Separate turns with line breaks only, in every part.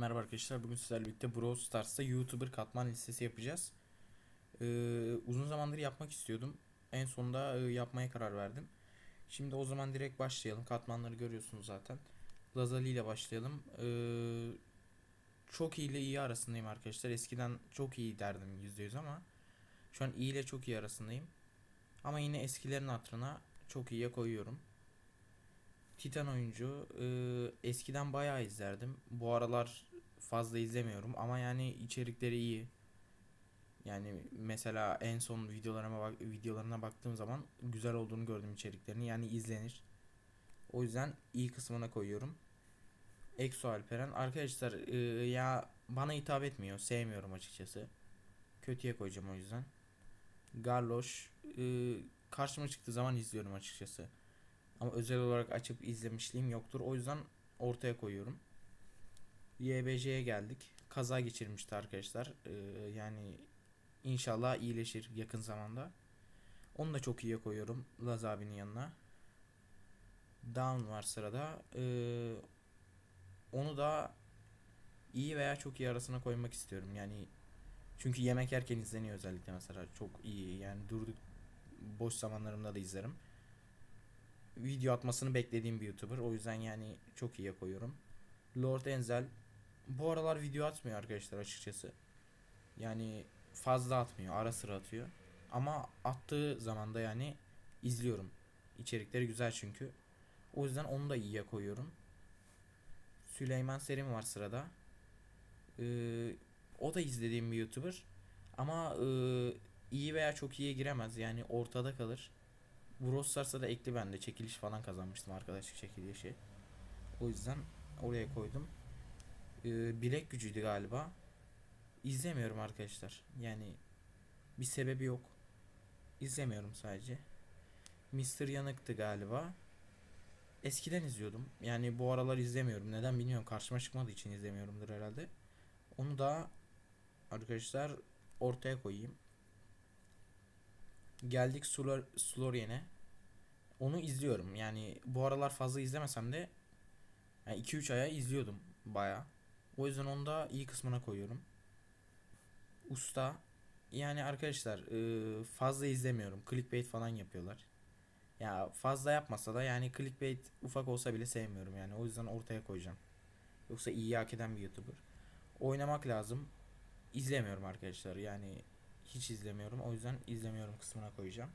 Merhaba arkadaşlar. Bugün sizlerle birlikte Brawl Stars'ta YouTuber katman listesi yapacağız. Ee, uzun zamandır yapmak istiyordum. En sonunda e, yapmaya karar verdim. Şimdi o zaman direkt başlayalım. Katmanları görüyorsunuz zaten. Lazali ile başlayalım. Ee, çok iyi ile iyi arasındayım arkadaşlar. Eskiden çok iyi derdim %100 ama şu an iyi ile çok iyi arasındayım. Ama yine eskilerin hatırına çok iyiye koyuyorum. Titan oyuncu e, eskiden bayağı izlerdim. Bu aralar fazla izlemiyorum ama yani içerikleri iyi. Yani mesela en son videolarıma bak videolarına baktığım zaman güzel olduğunu gördüm içeriklerini. Yani izlenir. O yüzden iyi kısmına koyuyorum. Exo Alperen arkadaşlar e, ya bana hitap etmiyor. Sevmiyorum açıkçası. Kötüye koyacağım o yüzden. Garloş e, karşıma çıktığı zaman izliyorum açıkçası. Ama özel olarak açıp izlemişliğim yoktur. O yüzden ortaya koyuyorum. YBC'ye geldik. Kaza geçirmişti arkadaşlar. Ee, yani inşallah iyileşir yakın zamanda. Onu da çok iyiye koyuyorum. Laz abinin yanına. Down var sırada. Ee, onu da iyi veya çok iyi arasına koymak istiyorum. Yani çünkü yemek yerken izleniyor özellikle mesela. Çok iyi. Yani durduk boş zamanlarımda da izlerim video atmasını beklediğim bir YouTuber. O yüzden yani çok iyiye koyuyorum. Lord Enzel bu aralar video atmıyor arkadaşlar açıkçası. Yani fazla atmıyor. Ara sıra atıyor. Ama attığı zaman da yani izliyorum. İçerikleri güzel çünkü. O yüzden onu da iyiye koyuyorum. Süleyman Serim var sırada. Ee, o da izlediğim bir YouTuber. Ama e, iyi veya çok iyiye giremez. Yani ortada kalır. Brawl Stars'a da ekli bende. Çekiliş falan kazanmıştım arkadaşlık çekilişi. O yüzden oraya koydum. Ee, bilek gücüydü galiba. İzlemiyorum arkadaşlar. Yani bir sebebi yok. İzlemiyorum sadece. Mr. Yanık'tı galiba. Eskiden izliyordum. Yani bu aralar izlemiyorum. Neden bilmiyorum. Karşıma çıkmadığı için izlemiyorumdur herhalde. Onu da arkadaşlar ortaya koyayım. Geldik Slor Slorian'e. Onu izliyorum. Yani bu aralar fazla izlemesem de 2-3 aya izliyordum baya. O yüzden onu da iyi kısmına koyuyorum. Usta yani arkadaşlar e, fazla izlemiyorum. Clickbait falan yapıyorlar. Ya fazla yapmasa da yani clickbait ufak olsa bile sevmiyorum yani. O yüzden ortaya koyacağım. Yoksa iyi hak eden bir YouTuber. Oynamak lazım. İzlemiyorum arkadaşlar. Yani hiç izlemiyorum. O yüzden izlemiyorum kısmına koyacağım.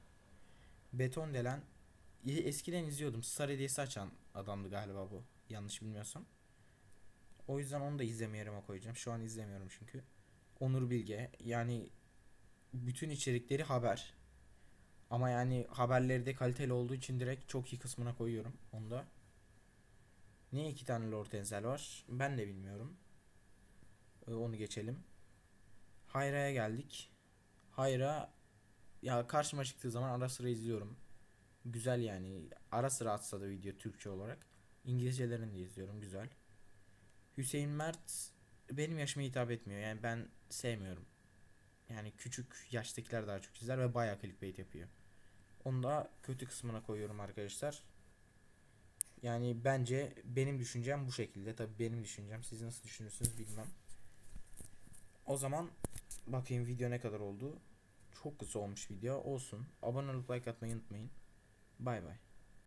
Beton Delen eskiden izliyordum. Star hediyesi açan adamdı galiba bu. Yanlış bilmiyorsam. O yüzden onu da izleme koyacağım. Şu an izlemiyorum çünkü. Onur Bilge. Yani bütün içerikleri haber. Ama yani haberleri de kaliteli olduğu için direkt çok iyi kısmına koyuyorum. Onu da. Niye iki tane Lord Enzel var? Ben de bilmiyorum. Ee, onu geçelim. Hayra'ya geldik. Hayra ya karşıma çıktığı zaman ara sıra izliyorum. Güzel yani. Ara sıra atsa da video Türkçe olarak. İngilizcelerini de izliyorum. Güzel. Hüseyin Mert benim yaşıma hitap etmiyor. Yani ben sevmiyorum. Yani küçük yaştakiler daha çok izler ve bayağı clickbait yapıyor. Onu da kötü kısmına koyuyorum arkadaşlar. Yani bence benim düşüncem bu şekilde. Tabii benim düşüncem. Siz nasıl düşünürsünüz bilmem. O zaman bakayım video ne kadar oldu. Çok kısa olmuş video. Olsun. Abone olup like atmayı unutmayın. Bay bay.